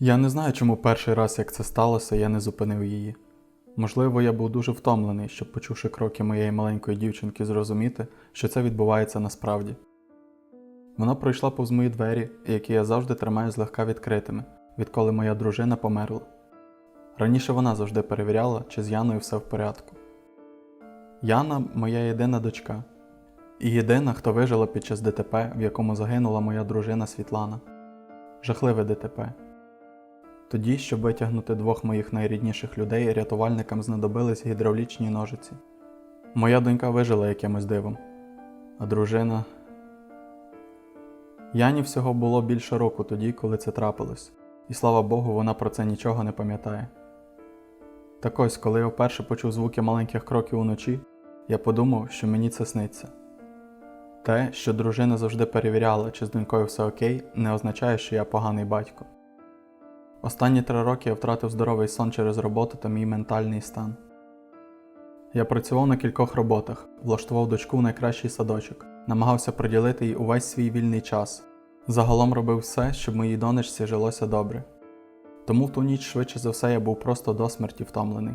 Я не знаю, чому перший раз, як це сталося, я не зупинив її. Можливо, я був дуже втомлений, щоб, почувши кроки моєї маленької дівчинки, зрозуміти, що це відбувається насправді. Вона пройшла повз мої двері, які я завжди тримаю злегка відкритими, відколи моя дружина померла. Раніше вона завжди перевіряла, чи з Яною все в порядку. Яна моя єдина дочка, і єдина, хто вижила під час ДТП, в якому загинула моя дружина Світлана. Жахливе ДТП. Тоді, щоб витягнути двох моїх найрідніших людей, рятувальникам знадобились гідравлічні ножиці. Моя донька вижила якимось дивом, а дружина. Яні всього було більше року тоді, коли це трапилось, і слава Богу, вона про це нічого не пам'ятає. Так ось, коли я вперше почув звуки маленьких кроків уночі, я подумав, що мені це сниться. Те, що дружина завжди перевіряла, чи з донькою все окей, не означає, що я поганий батько. Останні три роки я втратив здоровий сон через роботу та мій ментальний стан. Я працював на кількох роботах, влаштував дочку в найкращий садочок, намагався приділити їй увесь свій вільний час. Загалом робив все, щоб моїй донечці жилося добре. Тому в ту ніч швидше за все я був просто до смерті втомлений.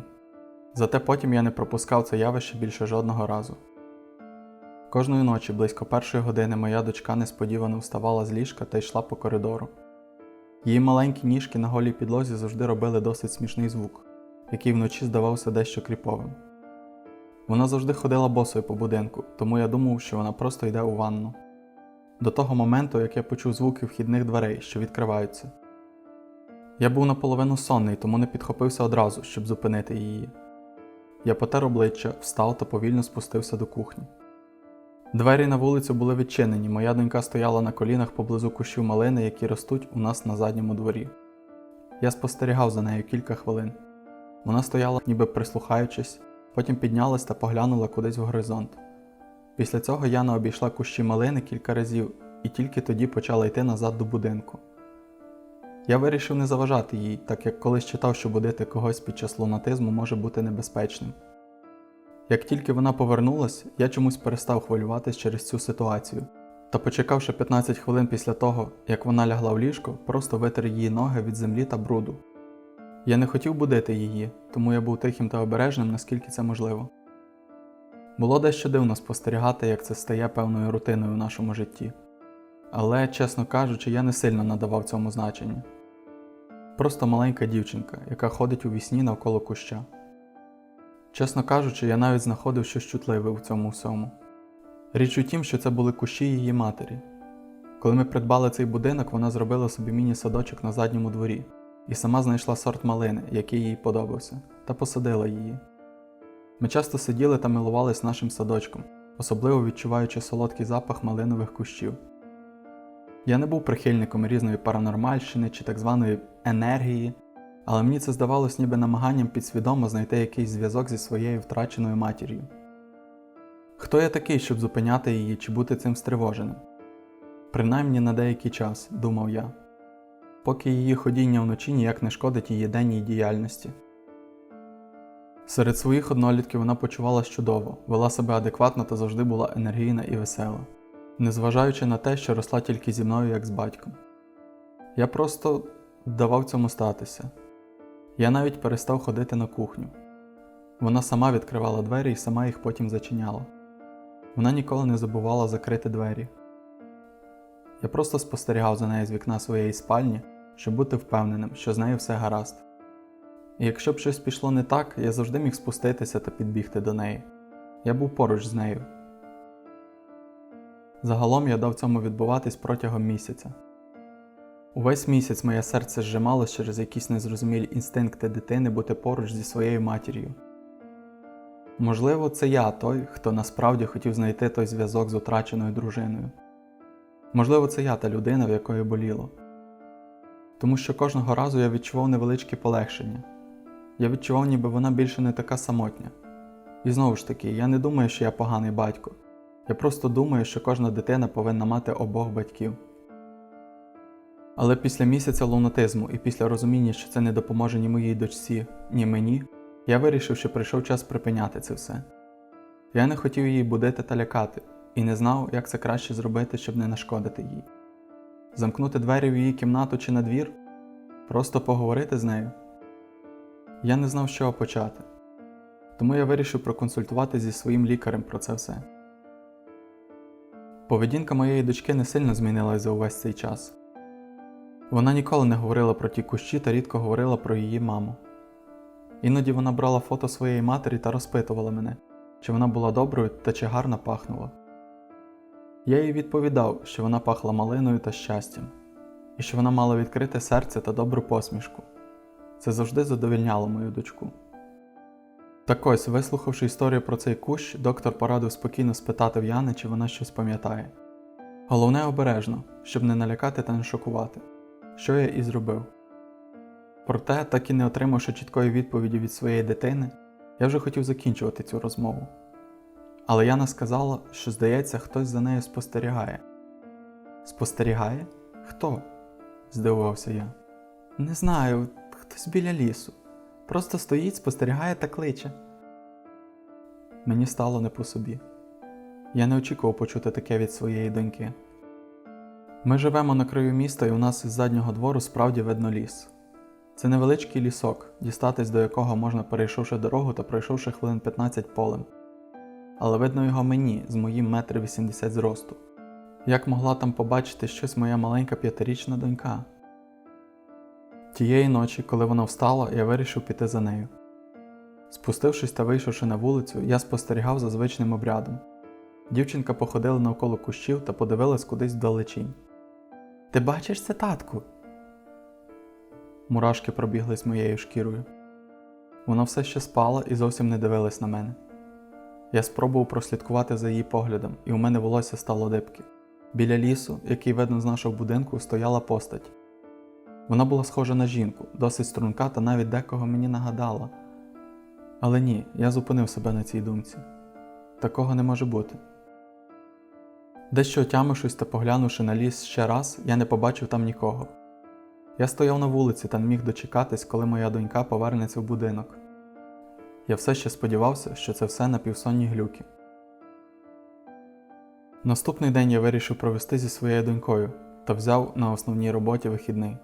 Зате потім я не пропускав це явище більше жодного разу. Кожної ночі близько першої години моя дочка несподівано вставала з ліжка та йшла по коридору. Її маленькі ніжки на голій підлозі завжди робили досить смішний звук, який вночі здавався дещо кріповим. Вона завжди ходила босою по будинку, тому я думав, що вона просто йде у ванну. До того моменту, як я почув звуки вхідних дверей, що відкриваються. Я був наполовину сонний, тому не підхопився одразу, щоб зупинити її. Я потер обличчя, встав та повільно спустився до кухні. Двері на вулицю були відчинені, моя донька стояла на колінах поблизу кущів малини, які ростуть у нас на задньому дворі. Я спостерігав за нею кілька хвилин. Вона стояла, ніби прислухаючись, потім піднялась та поглянула кудись в горизонт. Після цього Яна обійшла кущі малини кілька разів і тільки тоді почала йти назад до будинку. Я вирішив не заважати їй, так як колись читав, що будити когось під час лунатизму може бути небезпечним. Як тільки вона повернулась, я чомусь перестав хвилюватись через цю ситуацію, та почекавши 15 хвилин після того, як вона лягла в ліжко, просто витер її ноги від землі та бруду. Я не хотів будити її, тому я був тихим та обережним, наскільки це можливо. Було дещо дивно спостерігати, як це стає певною рутиною в нашому житті. Але, чесно кажучи, я не сильно надавав цьому значення. Просто маленька дівчинка, яка ходить у вісні навколо куща. Чесно кажучи, я навіть знаходив щось чутливе у цьому всьому. Річ у тім, що це були кущі її матері. Коли ми придбали цей будинок, вона зробила собі міні-садочок на задньому дворі і сама знайшла сорт малини, який їй подобався, та посадила її. Ми часто сиділи та милувались нашим садочком, особливо відчуваючи солодкий запах малинових кущів. Я не був прихильником різної паранормальщини чи так званої енергії, але мені це здавалось ніби намаганням підсвідомо знайти якийсь зв'язок зі своєю втраченою матір'ю. Хто я такий, щоб зупиняти її чи бути цим стривоженим? Принаймні на деякий час, думав я, поки її ходіння вночі ніяк не шкодить її денній діяльності. Серед своїх однолітків вона почувалась чудово, вела себе адекватно та завжди була енергійна і весела, незважаючи на те, що росла тільки зі мною як з батьком. Я просто давав цьому статися. Я навіть перестав ходити на кухню. Вона сама відкривала двері і сама їх потім зачиняла. Вона ніколи не забувала закрити двері. Я просто спостерігав за нею з вікна своєї спальні, щоб бути впевненим, що з нею все гаразд. І якщо б щось пішло не так, я завжди міг спуститися та підбігти до неї. Я був поруч з нею. Загалом я дав цьому відбуватись протягом місяця. Увесь місяць моє серце зжималось через якісь незрозумілі інстинкти дитини бути поруч зі своєю матір'ю. Можливо, це я той, хто насправді хотів знайти той зв'язок з утраченою дружиною. Можливо, це я та людина, в якої боліло. Тому що кожного разу я відчував невеличке полегшення. Я відчував, ніби вона більше не така самотня. І знову ж таки, я не думаю, що я поганий батько. Я просто думаю, що кожна дитина повинна мати обох батьків. Але після місяця лунатизму і після розуміння, що це не допоможе ні моїй дочці, ні мені, я вирішив, що прийшов час припиняти це все. Я не хотів її будити та лякати, і не знав, як це краще зробити, щоб не нашкодити їй. Замкнути двері в її кімнату чи на двір? Просто поговорити з нею. Я не знав, з чого почати. Тому я вирішив проконсультувати зі своїм лікарем про це все. Поведінка моєї дочки не сильно змінилась за увесь цей час. Вона ніколи не говорила про ті кущі та рідко говорила про її маму. Іноді вона брала фото своєї матері та розпитувала мене, чи вона була доброю та чи гарно пахнула. Я їй відповідав, що вона пахла малиною та щастям, і що вона мала відкрите серце та добру посмішку. Це завжди задовільняло мою дочку. Так ось, вислухавши історію про цей кущ, доктор порадив спокійно спитати в Яни, чи вона щось пам'ятає. Головне обережно, щоб не налякати та не шокувати, що я і зробив. Проте, так і не отримавши чіткої відповіді від своєї дитини, я вже хотів закінчувати цю розмову. Але Яна сказала, що, здається, хтось за нею спостерігає. Спостерігає? Хто? здивувався я. Не знаю, хтось біля лісу. Просто стоїть, спостерігає та кличе. Мені стало не по собі. Я не очікував почути таке від своєї доньки. Ми живемо на краю міста, і у нас із заднього двору справді видно ліс. Це невеличкий лісок, дістатись до якого можна перейшовши дорогу та пройшовши хвилин 15 полем. Але видно його мені з моїм метр вісімдесят зросту. Як могла там побачити щось моя маленька п'ятирічна донька? Тієї ночі, коли вона встала, я вирішив піти за нею. Спустившись та вийшовши на вулицю, я спостерігав за звичним обрядом. Дівчинка походила навколо кущів та подивилась кудись вдалечінь. Ти бачиш це, татку? Мурашки пробіглись моєю шкірою. Вона все ще спала і зовсім не дивилась на мене. Я спробував прослідкувати за її поглядом, і у мене волосся стало дибки. Біля лісу, який видно з нашого будинку, стояла постать. Вона була схожа на жінку, досить струнка та навіть декого мені нагадала. Але ні, я зупинив себе на цій думці. Такого не може бути. Дещо отямившись та поглянувши на ліс ще раз, я не побачив там нікого. Я стояв на вулиці та не міг дочекатись, коли моя донька повернеться в будинок. Я все ще сподівався, що це все напівсонні глюки. Наступний день я вирішив провести зі своєю донькою та взяв на основній роботі вихідний.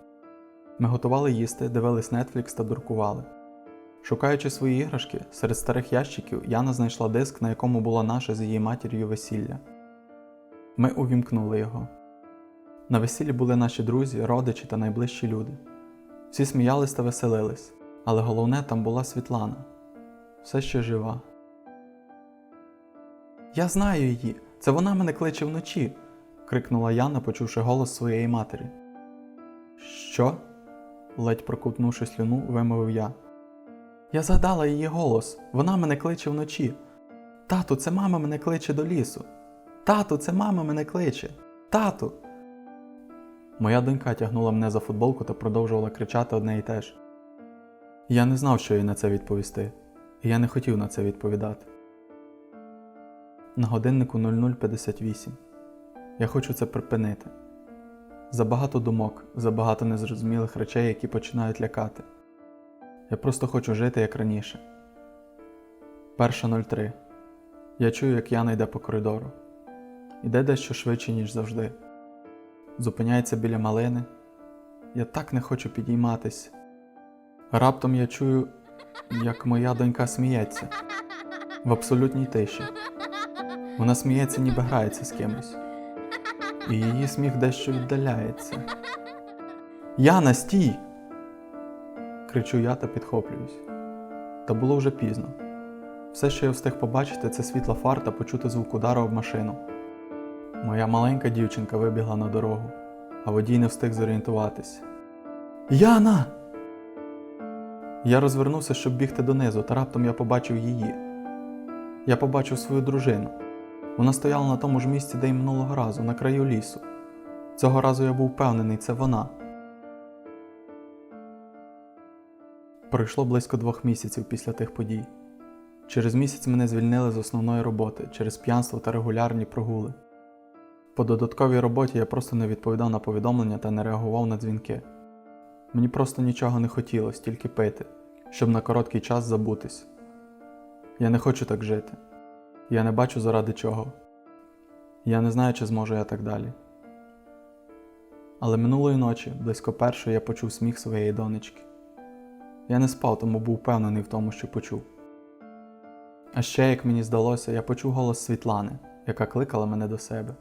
Ми готували їсти, дивились Netflix та дуркували. Шукаючи свої іграшки, серед старих ящиків Яна знайшла диск, на якому було наше з її матір'ю весілля. Ми увімкнули його. На весіллі були наші друзі, родичі та найближчі люди. Всі сміялись та веселились, але головне там була Світлана, все ще жива. Я знаю її, це вона мене кличе вночі. крикнула Яна, почувши голос своєї матері. Що? ледь прокутнувши слюну, вимовив я. Я згадала її голос, вона мене кличе вночі. Тату, це мама мене кличе до лісу. Тату, це мама мене кличе. Тату. Моя донька тягнула мене за футболку та продовжувала кричати одне і те ж. Я не знав, що їй на це відповісти, і я не хотів на це відповідати. На годиннику 0058. Я хочу це припинити. Забагато думок, забагато незрозумілих речей, які починають лякати. Я просто хочу жити як раніше. Перша 03. Я чую, як Яна йде по коридору. Іде дещо швидше, ніж завжди. Зупиняється біля малини. Я так не хочу підійматись. Раптом я чую, як моя донька сміється в абсолютній тиші. Вона сміється, ніби грається з кимось. І її сміх дещо віддаляється. Яна, стій! кричу я та підхоплююсь. Та було вже пізно. Все, що я встиг побачити, це світла фар та почути звук удару об машину. Моя маленька дівчинка вибігла на дорогу, а водій не встиг зорієнтуватись. Яна! Я розвернувся, щоб бігти донизу, та раптом я побачив її. Я побачив свою дружину. Вона стояла на тому ж місці, де й минулого разу, на краю лісу. Цього разу я був впевнений, це вона. Пройшло близько двох місяців після тих подій. Через місяць мене звільнили з основної роботи через п'янство та регулярні прогули. По додатковій роботі я просто не відповідав на повідомлення та не реагував на дзвінки. Мені просто нічого не хотілося, тільки пити, щоб на короткий час забутись. Я не хочу так жити. Я не бачу заради чого. Я не знаю, чи зможу я так далі. Але минулої ночі, близько першої, я почув сміх своєї донечки. Я не спав, тому був впевнений в тому, що почув. А ще, як мені здалося, я почув голос Світлани, яка кликала мене до себе.